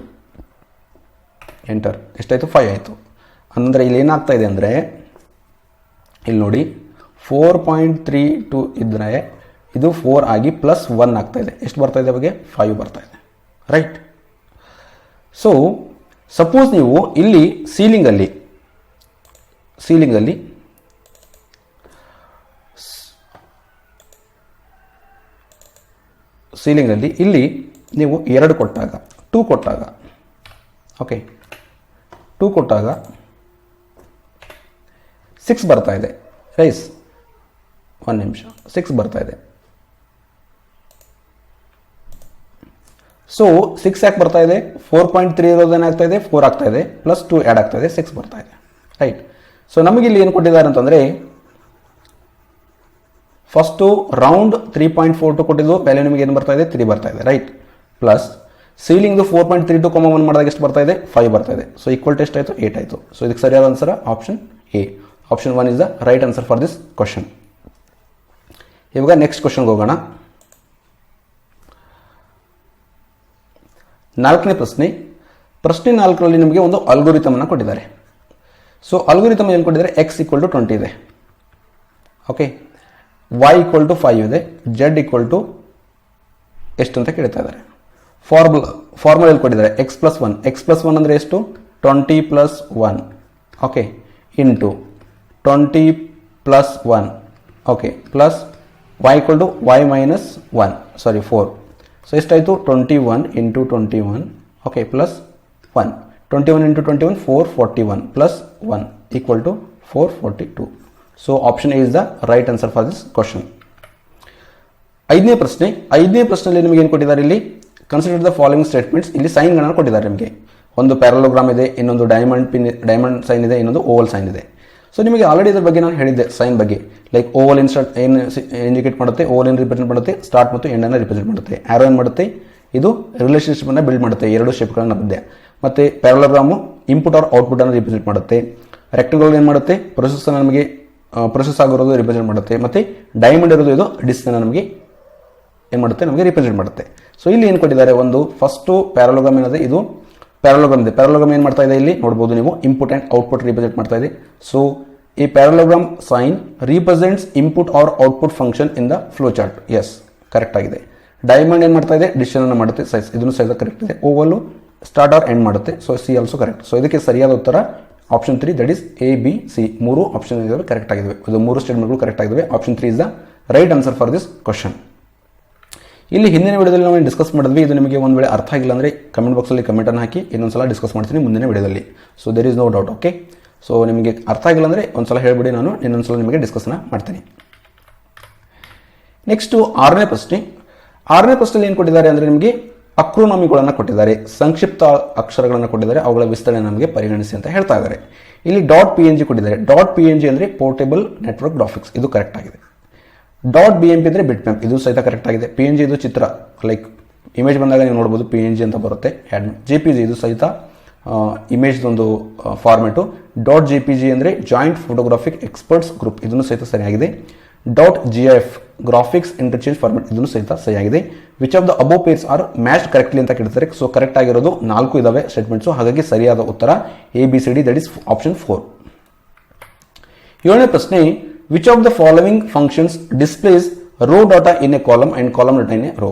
Speaker 1: enter ಎಷ್ಟಾಯಿತು? ಫೈವ್ ಆಯಿತು. ಅಂದರೆ ಇಲ್ಲಿ ಏನಾಗ್ತಾ ಇದೆ ಅಂದರೆ, ಇಲ್ಲಿ ನೋಡಿ ಫೋರ್ ಪಾಯಿಂಟ್ ತ್ರೀ ಟು ಇದ್ದರೆ ಇದು ಫೋರ್ ಆಗಿ ಪ್ಲಸ್ ಒನ್ ಆಗ್ತಾ ಇದೆ. ಎಷ್ಟು ಬರ್ತಾ ಇದೆ ಬಗ್ಗೆ ಫೈವ್ ಬರ್ತಾ ಇದೆ. ರೈಟ್ ಸೊ ಸಪೋಸ್ ನೀವು ಇಲ್ಲಿ ಸೀಲಿಂಗಲ್ಲಿ ಸೀಲಿಂಗಲ್ಲಿ ಸೀಲಿಂಗಲ್ಲಿ ಇಲ್ಲಿ ನೀವು ಎರಡು ಕೊಟ್ಟಾಗ ಟೂ ಕೊಟ್ಟಾಗ ಓಕೆ ಟೂ ಕೊಟ್ಟಾಗ ಸಿಕ್ಸ್ ಬರ್ತಾ ಇದೆ. ರೈಸ್ ಒಂದು ನಿಮಿಷ. ಸಿಕ್ಸ್ ಬರ್ತಾ ಇದೆ. ಸೊ ಸಿಕ್ಸ್ ಯಾಕೆ ಬರ್ತಾ ಇದೆ? ಫೋರ್ ಪಾಯಿಂಟ್ ತ್ರೀ ಇರೋದು ಏನಾಗ್ತಾ ಇದೆ? ಫೋರ್ ಆಗ್ತಾ ಇದೆ. ಪ್ಲಸ್ ಟು ಆ್ಯಡ್ ಆಗ್ತಾ ಇದೆ. ಸಿಕ್ಸ್ ಬರ್ತಾ ಇದೆ. ರೈಟ್ ಸೊ ನಮಗಿಲ್ಲಿ ಏನು ಕೊಟ್ಟಿದ್ದಾರೆ ಅಂತಂದರೆ first round three point four two ಕೊಟ್ಟಿದ್ದು ವ್ಯಾಲ್ಯೂ ನಿಮಗೆ ಏನು ಬರ್ತಾ ಇದೆ? ತ್ರೀ ಬರ್ತಾ ಇದೆ. Right plus ಸೀಲಿಂಗ್ದು four point three two comma one ಮಾಡಿದಾಗ ಎಷ್ಟು ಬರ್ತಾ ಇದೆ? ಫೈವ್ ಬರ್ತಾ ಇದೆ. ಸೊ ಈಕ್ವಲ್ ಟು ಎಷ್ಟು ಆಯಿತು ಏಟ್ ಆಯಿತು. ಸೊ ಇದಕ್ಕೆ ಸರಿಯಾದ answer option A option one is the right answer for this question ಇವಾಗ ನೆಕ್ಸ್ಟ್ ಕ್ವಶನ್ಗೆ ಹೋಗೋಣ. ನಾಲ್ಕನೇ ಪ್ರಶ್ನೆ ಪ್ರಶ್ನೆ ನಾಲ್ಕರಲ್ಲಿ ನಿಮಗೆ ಒಂದು ಅಲ್ಗೋರಿತಮನ್ನು ಕೊಟ್ಟಿದ್ದಾರೆ. ಸೊ ಅಲ್ಗೋರಿತಮ್ ಏನು ಕೊಟ್ಟಿದ್ದಾರೆ? ಎಕ್ಸ್ ಈಕ್ವಲ್ ಟು ಟ್ವೆಂಟಿ ಇದೆ. Okay Y equal to five ಇದೆ. ಜೆಡ್ ಈಕ್ವಲ್ ಟು ಎಷ್ಟು ಅಂತ ಕೇಳ್ತಾ ಇದ್ದಾರೆ. ಫಾರ್ಮುಲ ಫಾರ್ಮುಲಾ ಎಲ್ಲಿ ಕೊಟ್ಟಿದ್ದಾರೆ? X plus one X plus one ಅಂದರೆ ಎಷ್ಟು? Twenty plus one okay into twenty plus one okay plus Y equal to Y minus one sorry four so ಎಷ್ಟಾಯಿತು twenty one into twenty one okay plus one twenty one into twenty one four forty one plus one equal to four forty two so option A the right ಐದನೇ ಪ್ರಶ್ನೆ, ಐದನೇ ಪ್ರಶ್ನೆಯಲ್ಲಿ ನಿಮಗೆ ಏನು ಕೊಟ್ಟಿದ್ದಾರೆ ಇಲ್ಲಿ? Consider the following statements ಇಲ್ಲಿ ಸೈನ್ಗಳನ್ನು ಕೊಟ್ಟಿದ್ದಾರೆ ನಿಮಗೆ. ಒಂದು ಪ್ಯಾರಲೋಗ್ರಾಮ್ ಇದೆ, ಇನ್ನೊಂದು ಡೈಮಂಡ್ ಪಿನ್ ಡೈಮಂಡ್ ಸೈನ್ ಇದೆ, ಇನ್ನೊಂದು ಓವಲ್ ಸೈನ್ ಇದೆ. ಸೊ ನಿಮಗೆ ಆಲ್ರೆಡಿ ಇದ್ರ ಬಗ್ಗೆ ನಾನು ಹೇಳಿದ್ದೆ ಸೈನ್ ಬಗ್ಗೆ. ಲೈಕ್ ಓವಲ್ ಇನ್ ಸ್ಟಾರ್ಟ್ ಏನು ಇಂಡಿಕೇಟ್ ಮಾಡುತ್ತೆ ಓವಲ್ ಏನು ರಿಪ್ರೆಸೆಂಟ್ ಮಾಡುತ್ತೆ ಸ್ಟಾರ್ಟ್ ಮತ್ತು ಎಂಡನ್ನು ರಿಪ್ರೆಸೆಂಟ್ ಮಾಡುತ್ತೆ. ಆರೋ ಏನು ಮಾಡುತ್ತೆ? ಇದು ರಿಲೇಷನ್ಶಿಪ್ಪನ್ನು ಬಿಲ್ಡ್ ಮಾಡುತ್ತೆ ಎರಡು ಶೇಪ್ಗಳನ್ನು ಮಧ್ಯೆ. ಮತ್ತು ಪ್ಯಾರಲೋಗ್ರಾಮು ಇನ್ಪುಟ್ ಆರ್ ಔಟ್ಪುಟನ್ನು ರಿಪ್ರೆಸೆಂಟ್ ಮಾಡುತ್ತೆ. ರೆಕ್ಟಗಳು ಏನು ಮಾಡುತ್ತೆ? ಪ್ರೊಸೆಸ್ ನಮಗೆ ಪ್ರೊಸೆಸ್ ಆಗಿರೋದು ರಿಪ್ರೆಸೆಂಟ್ ಮಾಡುತ್ತೆ. ಮತ್ತು ಡೈಮಂಡ್ ಇರೋದು ಇದು ಡಿಸ್ಕನ್ನು ನಮಗೆ ಏನು ಮಾಡುತ್ತೆ? ನಮಗೆ ರಿಪ್ರೆಸೆಂಟ್ ಮಾಡುತ್ತೆ. ಸೊ ಇಲ್ಲಿ ಏನು ಕೊಟ್ಟಿದ್ದಾರೆ? ಒಂದು ಫಸ್ಟು ಪ್ಯಾರಲೋಗ್ರಾಮ್ ಏನಿದೆ? ಇದು ಪ್ಯಾರಲೋಗಮ್ ಇದೆ. ಪ್ಯಾರಲೋಗ್ರಾಮ್ ಏನು ಮಾಡ್ತಾ ಇದೆ ಇಲ್ಲಿ? ನೋಡ್ಬೋದು ನೀವು. ಇನ್ಪುಟ್ ಆ್ಯಂಡ್ ಔಟ್ಪುಟ್ ರಿಪ್ರೆಸೆಂಟ್ ಮಾಡ್ತಾ ಇದೆ. ಸೊ ಈ parallelogram sign represents input or output function in the flow chart is correct ಆಗಿದೆ. ಡೈಮಂಡ್ ಏನು ಮಾಡ್ತಾ ಇದೆ? ಡಿಸಿಷನ್ ಮಾಡುತ್ತೆ. ಸೈಜ್ ಇದನ್ನು ಸೈಜ್ ಕರೆಕ್ಟ್ ಇದೆ. ಓವಲು ಸ್ಟಾರ್ಟ್ ಆರ್ ಎಂಡ್ ಮಾಡುತ್ತೆ. So C also correct so ಇದಕ್ಕೆ ಸರಿಯಾದ ಉತ್ತರ option three that is A B C ಮೂರು ಆಪ್ಷನ್ ಕರೆಕ್ಟ್ ಆಗಿವೆ ಇದು ಮೂರು ಸ್ಟೇಟ್ಮೆಂಟ್ಗಳು ಕರೆಕ್ಟ್ ಆಗಿವೆ option three is the right answer for this question ಇಲ್ಲಿ ಹಿಂದಿನ ವಿಡಿಯೋದಲ್ಲಿ ನಾವು ಡಿಸ್ಕಸ್ ಮಾಡಿದ್ವಿ, ಇದು ನಿಮಗೆ ಒಂದು ವೇಳೆ ಅರ್ಥ ಆಗಿಲ್ಲ ಅಂದರೆ ಕಮೆಂಟ್ ಬಾಕ್ಸಲ್ಲಿ ಕಮೆಂಟನ್ನು ಹಾಕಿ, ಇನ್ನೊಂದ್ಸಲ ಡಿಸ್ಕಸ್ ಮಾಡ್ತೀನಿ ಮುಂದಿನ ವಿಡಿಯೋದಲ್ಲಿ. So there is no doubt okay so ನಿಮಗೆ ಅರ್ಥ ಆಗಿಲ್ಲ ಅಂದರೆ ಒಂದ್ಸಲ ಹೇಳಿಬಿಡಿ, ನಾನು ಇನ್ನೊಂದ್ಸಲ ನಿಮಗೆ ಡಿಸ್ಕಸ್ನ ಮಾಡ್ತೀನಿ. ನೆಕ್ಸ್ಟು ಆರನೇ ಪ್ರಶ್ನೆ. ಆರನೇ ಪ್ರಶ್ನೆಯಲ್ಲಿ ಏನು ಕೊಟ್ಟಿದ್ದಾರೆ ಅಂದರೆ ನಿಮಗೆ ಅಕ್ರೋನಾಮಿಗಳನ್ನು ಕೊಟ್ಟಿದ್ದಾರೆ, ಸಂಕ್ಷಿಪ್ತ ಅಕ್ಷರಗಳನ್ನು ಕೊಟ್ಟಿದ್ದಾರೆ, ಅವುಗಳ ವಿಸ್ತರಣೆ ನಮಗೆ ಪರಿಗಣಿಸಿ ಅಂತ ಹೇಳ್ತಾ ಇದ್ದಾರೆ. ಇಲ್ಲಿ ಡಾಟ್ ಪಿ ಎನ್ ಜಿ ಕೊಟ್ಟಿದ್ದಾರೆ. ಡಾಟ್ ಪಿ ಎನ್ ಜಿ ಅಂದರೆ ಪೋರ್ಟೇಬಲ್ ನೆಟ್ವರ್ಕ್ ಗ್ರಾಫಿಕ್ಸ್ ಇದು ಕರೆಕ್ಟ್ ಆಗಿದೆ. ಡಾಟ್ ಬಿ ಎಂ ಪಿ ಅಂದರೆ ಬಿಟ್ ಮ್ಯಾಪ್ ಇದು ಸಹಿತ ಕರೆಕ್ಟ್ ಆಗಿದೆ. ಪಿ ಎನ್ ಜಿ ಇದು ಚಿತ್ರ. ಲೈಕ್ ಇಮೇಜ್ ಬಂದಾಗ ನೀವು ನೋಡ್ಬೋದು ಪಿ ಎನ್ ಜಿ ಅಂತ ಬರುತ್ತೆ. ಹ್ಯಾಡ್ ಜೆ ಪಿ ಜಿ ಇದು ಸಹಿತ ಇಮೇಜ್ದೊಂದು format dot J P G ಅಂದರೆ ಜಾಯಿಂಟ್ ಫೋಟೋಗ್ರಾಫಿಕ್ ಎಕ್ಸ್ಪರ್ಟ್ಸ್ ಗ್ರೂಪ್ ಇದನ್ನು ಸಹಿತ ಸರಿಯಾಗಿದೆ. Dot G F graphics interchange format ಇದನ್ನು ಸಹಿತ ಸರಿಯಾಗಿದೆ. Which of the above pairs are match correctly ಅಂತ ಕೇಳ್ತಾರೆ. ಸೊ ಕರೆಕ್ಟ್ ಆಗಿರೋದು ನಾಲ್ಕು ಇದಾವೆ ಸ್ಟೇಟ್ಮೆಂಟ್ಸು ಹಾಗಾಗಿ ಸರಿಯಾದ ಉತ್ತರ A B C D that is option four ಏಳನೇ ಪ್ರಶ್ನೆ which of the following functions displays row data in a column and column data in a row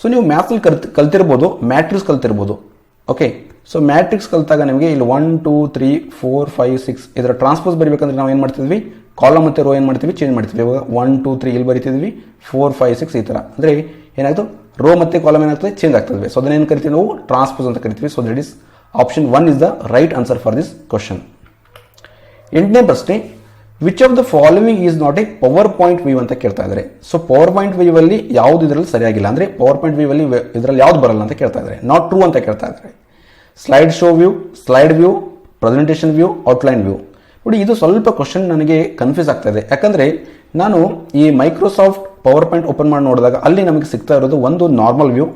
Speaker 1: so ನೀವು ಮ್ಯಾಥ್ಸಲ್ಲಿ ಕಲ್ತ್, ಕಲ್ತಿರ್ಬೋದು ಮ್ಯಾಟ್ರಿಕ್ಸ್ ಕಲ್ತಿರ್ಬೋದು. ಓಕೆ ಸೊ ಮ್ಯಾಟ್ರಿಕ್ಸ್ ಕಲಿತಾಗ ನಿಮಗೆ ಇಲ್ಲಿ one two three four five six ಇದರ ಟ್ರಾನ್ಸ್ಪೋಸ್ ಬರಬೇಕಂದ್ರೆ ನಾವು ಏನು ಮಾಡ್ತಿದ್ವಿ? ಕಾಲಮ್ ಮತ್ತು ರೋ ಏನು ಮಾಡ್ತೀವಿ ಚೇಂಜ್ ಮಾಡ್ತೀವಿ ಇವಾಗ ಒನ್ ಟೂ ತ್ರೀ ಇಲ್ಲಿ ಬರಿತಿದ್ವಿ. ಫೋರ್ ಫೈವ್ ಸಿಕ್ಸ್ ಈ ಥರ ಅಂದರೆ ಏನಾಯಿತು? ರೋ ಮತ್ತು ಕಾಲಮ್ ಏನಾಗ್ತದೆ? ಚೇಂಜ್ ಆಗ್ತದೆ ಸೊ ಅದನ್ನೇನು ಕರಿತೀವಿ ನಾವು? ಟ್ರಾನ್ಸ್ಪೋಸ್ ಅಂತ ಕರಿತೀವಿ. So that is option one is the right answer for this question ಎಂಟನೇ ಪ್ರಶ್ನೆ. Which of the following is not a PowerPoint view ಅಂತ ಕೇಳ್ತಾ ಇದ್ದಾರೆ? ಸೊ ಪವರ್ ಪಾಯಿಂಟ್ ವ್ಯೂ ಅಲ್ಲಿ ಯಾವ್ದು ಇದರಲ್ಲಿ ಸರಿಯಾಗಿಲ್ಲ ಅಂದ್ರೆ ಪವರ್ ಪಾಯಿಂಟ್ ವ್ಯೂ ಅಲ್ಲಿ ಇದರಲ್ಲಿ ಯಾವ್ದು ಬರಲ್ಲ ಅಂತ ಕೇಳ್ತಾ ಇದ್ದಾರೆ. ನಾಟ್ ಟ್ರೂ ಅಂತ ಕೇಳ್ತಾ ಇದ್ದಾರೆ. Slide show view slide view presentation view outline view ನೋಡಿ, ಇದು ಸ್ವಲ್ಪ ಕ್ವಶನ್ ನನಗೆ ಕನ್ಫ್ಯೂಸ್ ಆಗ್ತಾ ಇದೆ. ಯಾಕಂದ್ರೆ ನಾನು ಈ ಮೈಕ್ರೋಸಾಫ್ಟ್ ಪವರ್ ಪಾಯಿಂಟ್ ಓಪನ್ ಮಾಡಿ ನೋಡಿದಾಗ ಅಲ್ಲಿ ನಮಗೆ ಸಿಗ್ತಾ ಇರೋದು ಒಂದು ನಾರ್ಮಲ್ ವ್ಯೂ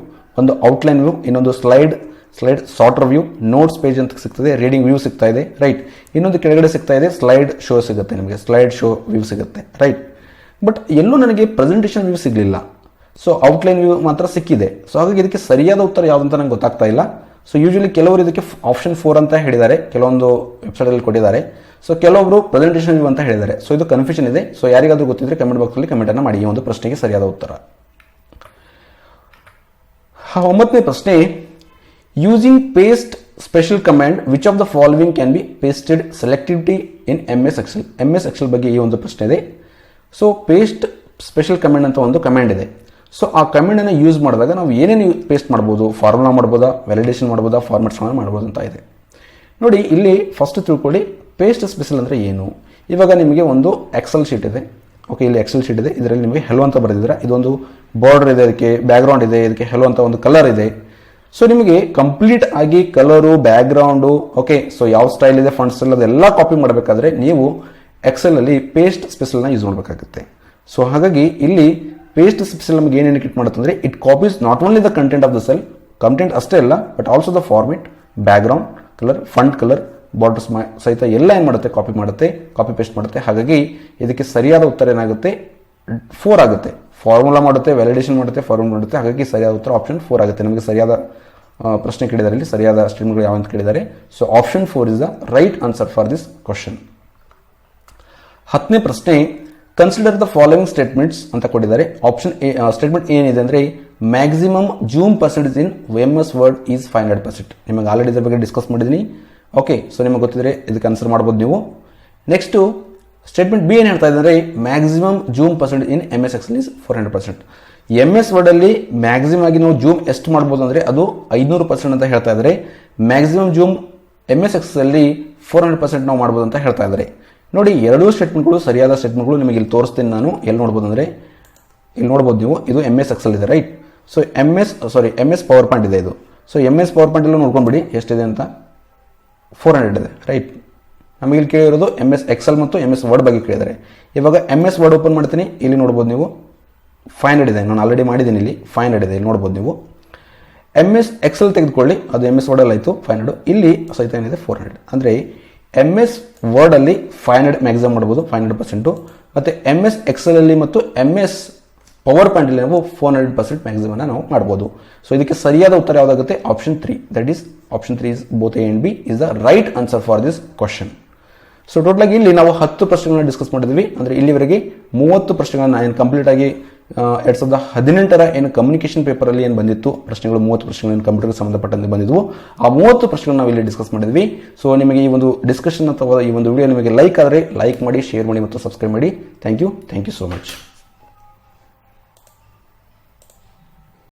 Speaker 1: ಒಂದು ಔಟ್ಲೈನ್ ವ್ಯೂ ಇನ್ನೊಂದು slide slide sorter view notes page ಅಂತ ಸಿಗ್ತದೆ. ರೀಡಿಂಗ್ ವ್ಯೂ ಸಿಗ್ತಾ ಇದೆ. ರೈಟ್ ಇನ್ನೊಂದು ಕೆಳಗಡೆ ಸಿಗ್ತಾ ಇದೆ. ಸ್ಲೈಡ್ ಶೋ ಸಿಗುತ್ತೆ ನಿಮಗೆ. ಸ್ಲೈಡ್ ಶೋ ವ್ಯೂ ಸಿಗುತ್ತೆ. ರೈಟ್ ಬಟ್ ಎಲ್ಲೂ ನನಗೆ ಪ್ರೆಸೆಂಟೇಷನ್ ವ್ಯೂ ಸಿಗಲಿಲ್ಲ. ಸೊ ಔಟ್ಲೈನ್ ವ್ಯೂ ಮಾತ್ರ ಸಿಕ್ಕಿದೆ. ಸೊ ಹಾಗಾಗಿ ಇದಕ್ಕೆ ಸರಿಯಾದ ಉತ್ತರ ಯಾವುದಂತ ನಂಗೆ ಗೊತ್ತಾಗ್ತಾ ಇಲ್ಲ. ಸೊ ಯೂಶಲಿ ಕೆಲವರು ಇದಕ್ಕೆ ಆಪ್ಷನ್ ಫೋರ್ ಅಂತ ಹೇಳಿದ್ದಾರೆ. ಕೆಲವೊಂದು ವೆಬ್ಸೈಟಲ್ಲಿ ಕೊಟ್ಟಿದ್ದಾರೆ. ಸೊ ಕೆಲವೊಬ್ರು ಪ್ರೆಸೆಂಟೇಷನ್ ವ್ಯೂ ಅಂತ ಹೇಳಿದ್ದಾರೆ. ಸೊ ಇದು ಕನ್ಫ್ಯೂಷನ್ ಇದೆ. ಸೊ ಯಾರಿಗಾದರೂ ಗೊತ್ತಿದ್ರೆ ಕಮೆಂಟ್ ಬಾಕ್ಸಲ್ಲಿ ಕಮೆಂಟನ್ನು ಮಾಡಿ ಈ ಒಂದು ಪ್ರಶ್ನೆಗೆ ಸರಿಯಾದ ಉತ್ತರ. ಒಂಬತ್ತನೇ ಪ್ರಶ್ನೆ. Using paste special command which of the following can be pasted selectivity in MS M S Excel ಬಗ್ಗೆ ಈ ಒಂದು ಪ್ರಶ್ನೆ ಇದೆ. ಸೊ ಪೇಸ್ಟ್ ಸ್ಪೆಷಲ್ ಕಮೆಂಡ್ ಅಂತ ಒಂದು ಕಮೆಂಡ್ ಇದೆ. ಸೊ ಆ ಕಮೆಂಡನ್ನು ಯೂಸ್ ಮಾಡಿದಾಗ ನಾವು ಏನೇನು ಪೇಸ್ಟ್ ಮಾಡ್ಬೋದು? ಫಾರ್ಮುಲಾ ಮಾಡ್ಬೋದಾ? ವ್ಯಾಲಿಡೇಷನ್ ಮಾಡ್ಬೋದಾ? ಫಾರ್ಮೆಟ್ಸ್ಗಳನ್ನು ಮಾಡ್ಬೋದು ಅಂತ ಇದೆ. ನೋಡಿ, ಇಲ್ಲಿ ಫಸ್ಟ್ ತಿಳ್ಕೊಳ್ಳಿ ಪೇಸ್ಟ್ ಸ್ಪೆಷಲ್ ಅಂದರೆ ಏನು? ಇವಾಗ ನಿಮಗೆ ಒಂದು ಎಕ್ಸೆಲ್ ಶೀಟ್ ಇದೆ. ಓಕೆ ಇಲ್ಲಿ ಎಕ್ಸೆಲ್ ಶೀಟ್ ಇದೆ. ಇದರಲ್ಲಿ ನಿಮಗೆ ಹೆಲೋ ಅಂತ ಬರೆದಿದ್ದೀರಾ. ಇದೊಂದು ಬಾರ್ಡರ್ ಇದೆ, ಅದಕ್ಕೆ ಬ್ಯಾಕ್ಗ್ರೌಂಡ್ ಇದೆ, ಇದಕ್ಕೆ ಹೆಲೋ ಅಂತ ಒಂದು ಕಲರ್ ಇದೆ. ಸೊ ನಿಮಗೆ ಕಂಪ್ಲೀಟ್ ಆಗಿ ಕಲರು ಬ್ಯಾಕ್ಗ್ರೌಂಡು ಓಕೆ ಸೊ ಯಾವ ಸ್ಟೈಲ್ ಇದೆ ಫಂಡ್ ಸ್ಟೈಲ್ ಅದೆಲ್ಲ ಕಾಪಿ ಮಾಡಬೇಕಾದ್ರೆ ನೀವು ಎಕ್ಸೆಲ್ ಅಲ್ಲಿ ಪೇಸ್ಟ್ ಸ್ಪೆಷಲ್ನ ಯೂಸ್ ಮಾಡಬೇಕಾಗುತ್ತೆ. ಸೊ ಹಾಗಾಗಿ ಇಲ್ಲಿ ಪೇಸ್ಟ್ ಸ್ಪೆಷಲ್ ನಮಗೆ ಏನೇನು ಕಿಟ್ ಮಾಡುತ್ತೆ ಅಂದರೆ it copies not only the content of the cell content ಅಷ್ಟೇ ಅಲ್ಲ but also the format background colour font colour borders ಸಹಿತ ಎಲ್ಲ ಏನು ಮಾಡುತ್ತೆ ಕಾಪಿ ಮಾಡುತ್ತೆ ಕಾಪಿ ಪೇಸ್ಟ್ ಮಾಡುತ್ತೆ. ಹಾಗಾಗಿ ಇದಕ್ಕೆ ಸರಿಯಾದ ಉತ್ತರ ಏನಾಗುತ್ತೆ? ಫೋರ್ ಆಗುತ್ತೆ. ಫಾರ್ಮುಲಾ ಮಾಡುತ್ತೆ ವ್ಯಾಲಿಡೇಷನ್ ಮಾಡುತ್ತೆ, ಫಾರ್ಮುಲಾ ಮಾಡುತ್ತೆ. ಹಾಗಾಗಿ ಸರಿಯಾದ ಉತ್ತರ ಆಪ್ಷನ್ ಫೋರ್ ಆಗುತ್ತೆ. ನಮಗೆ ಸರಿಯಾದ ಪ್ರಶ್ನೆ ಕೇಳಿದ್ದಾರೆ ಇಲ್ಲಿ ಸರಿಯಾದ ಸ್ಟ್ರೀಮ್ಗಳು ಯಾವ ಅಂತ ಕೇಳಿದ್ದಾರೆ. So option four is the right answer for this question ಹತ್ತನೇ ಪ್ರಶ್ನೆ ಕನ್ಸಿಡರ್ ದ ಫಾಲೋವಿಂಗ್ ಸ್ಟೇಟ್ಮೆಂಟ್ಸ್ ಅಂತ ಕೊಟ್ಟಿದ್ದಾರೆ. ಆಪ್ಷನ್ ಎ ಸ್ಟೇಟ್ಮೆಂಟ್ ಏನಿದೆ ಅಂದರೆ maximum zoom percentage in M S Word is five hundred percent ನಿಮಗೆ ಆಲ್ರೆಡಿ ಇದ್ರ ಬಗ್ಗೆ ಡಿಸ್ಕಸ್ ಮಾಡಿದ್ದೀನಿ. ಓಕೆ ಸೊ ನಿಮಗೆ ಗೊತ್ತಿದ್ರೆ ಇದಕ್ಕೆ ಆನ್ಸರ್ ಮಾಡ್ಬೋದು ನೀವು. ನೆಕ್ಸ್ಟು ಸ್ಟೇಟ್ಮೆಂಟ್ ಬಿ ಏನು ಹೇಳ್ತಾ ಇದ್ದಾರೆ? Maximum zoom percent in M S Excel is four hundred percent M S ವರ್ಡಲ್ಲಿ maximum ಆಗಿ ನಾವು ಜೂಮ್ ಎಷ್ಟು ಮಾಡ್ಬೋದು ಅಂದರೆ ಅದು ಐದುನೂರು ಪರ್ಸೆಂಟ್ ಅಂತ ಹೇಳ್ತಾ ಇದ್ದಾರೆ. Maximum zoom M S X ಅಲ್ಲಿ ಫೋರ್ ಹಂಡ್ರೆಡ್ ಪರ್ಸೆಂಟ್ ನಾವು ಮಾಡ್ಬೋದು ಅಂತ ಹೇಳ್ತಾ ಇದ್ದಾರೆ. ನೋಡಿ, ಎರಡೂ ಸ್ಟೇಟ್ಮೆಂಟ್ಗಳು ಸರಿಯಾದ ಸ್ಟೇಟ್ಮೆಂಟ್ಗಳು ನಿಮಗೆ ಇಲ್ಲಿ ತೋರಿಸ್ತೀನಿ ನಾನು. ಎಲ್ಲಿ ನೋಡ್ಬೋದು ಅಂದರೆ, ಇಲ್ಲಿ ನೋಡ್ಬೋದು ನೀವು, ಇದು ಎಂ ಎಸ್ ಎಕ್ಸಲ್ ಇದೆ right so M S sorry M S PowerPoint ಇದೆ ಇದು. So M S PowerPoint ಎಲ್ಲ ನೋಡ್ಕೊಂಡ್ಬಿಡಿ, ಎಷ್ಟಿದೆ ಅಂತ? ಫೋರ್ ಹಂಡ್ರೆಡ್ ಇದೆ ರೈಟ್ ನಮಗೆ ಇಲ್ಲಿ ಕೇಳಿರೋದು ಎಂ ಎಸ್ ಎಕ್ಸೆಲ್ ಮತ್ತು ಎಂ ಎಸ್ ವರ್ಡ್ ಬಗ್ಗೆ ಕೇಳಿದ್ದಾರೆ ಇವಾಗ ಎಂ ಎಸ್ ವರ್ಡ್ ಓಪನ್ ಮಾಡ್ತೀನಿ. ಇಲ್ಲಿ ನೋಡ್ಬೋದು ನೀವು ಫೈವ್ ಹಂಡ್ರೆಡ್ ಇದೆ. ನಾನು ಆಲ್ರೆಡಿ ಮಾಡಿದ್ದೀನಿ ಇಲ್ಲಿ ಫೈವ್ ಹಂಡ್ರೆಡ್ ಇದೆ. ಇಲ್ಲಿ ನೋಡ್ಬೋದು ನೀವು. ಎಂ ಎಸ್ ಎಕ್ಸೆಲ್ ತೆಗೆದುಕೊಳ್ಳಿ. ಅದು ಎಂ ಎಸ್ ವರ್ಡಲ್ಲಿ ಆಯಿತು ಫೈವ್ ಹಂಡ್ರೆಡ್ ಇಲ್ಲಿ ಸಹಿತ ಏನಿದೆ? ಫೋರ್ ಹಂಡ್ರೆಡ್ ಅಂದರೆ ಎಂ ಎಸ್ ವರ್ಡಲ್ಲಿ ಫೈವ್ ಹಂಡ್ರೆಡ್ ಮ್ಯಾಕ್ಸಿಮಮ್ ಮಾಡ್ಬೋದು ಫೈವ್ ಹಂಡ್ರೆಡ್ ಪರ್ಸೆಂಟು ಮತ್ತು ಎಂ ಎಸ್ ಎಕ್ಸೆಲಲ್ಲಿ ಮತ್ತು ಎಂ ಎಸ್ ಪವರ್ ಪಾಯಿಂಟಲ್ಲಿ ನಾವು ಫೋರ್ ಹಂಡ್ರೆಡ್ ಪರ್ಸೆಂಟ್ ಮ್ಯಾಕ್ಸಿಮಮ್ ನಾವು ಮಾಡ್ಬೋದು. ಸೊ ಇದಕ್ಕೆ ಸರಿಯಾದ ಉತ್ತರ ಯಾವುದಾಗುತ್ತೆ? Option three that is option three is both A and B is the right answer for this question so total ಆಗಿ ಇಲ್ಲಿ ನಾವು ಹತ್ತು ಪ್ರಶ್ನೆಗಳನ್ನ ಡಿಸ್ಕಸ್ ಮಾಡಿದ್ವಿ. ಅಂದ್ರೆ ಇಲ್ಲಿವರೆಗೆ ಮೂವತ್ತು ಪ್ರಶ್ನೆಗಳನ್ನ ಏನು ಕಂಪ್ಲೀಟ್ ಆಗಿ ಎರಡ್ ಸಾವಿರದ ಹದಿನೆಂಟರ ಏನು ಕಮ್ಯುನಿಕೇಶನ್ ಪೇಪರಲ್ಲಿ ಏನು ಬಂದಿತ್ತು, ಪ್ರಶ್ನೆಗಳು ಮೂವತ್ತು ಪ್ರಶ್ನೆಗಳು ಏನು ಕಂಪ್ಯೂಟರ್ಗೆ ಸಂಬಂಧಪಟ್ಟಂತೆ ಬಂದಿದ್ವು, ಆ ಮೂವತ್ತು ಪ್ರಶ್ನೆಗಳನ್ನ ನಾವು ಇಲ್ಲಿ ಡಿಸ್ಕಸ್ ಮಾಡಿದ್ವಿ. ಸೊ ನಿಮಗೆ ಈ ಒಂದು ಡಿಸ್ಕಷನ್ ಅಥವಾ ಈ ಒಂದು ವಿಡಿಯೋ ನಿಮಗೆ ಲೈಕ್ ಆದರೆ ಲೈಕ್ ಮಾಡಿ ಶೇರ್ ಮಾಡಿ ಮತ್ತು ಸಬ್ಸ್ಕ್ರೈಬ್ ಮಾಡಿ. Thank you thank you so much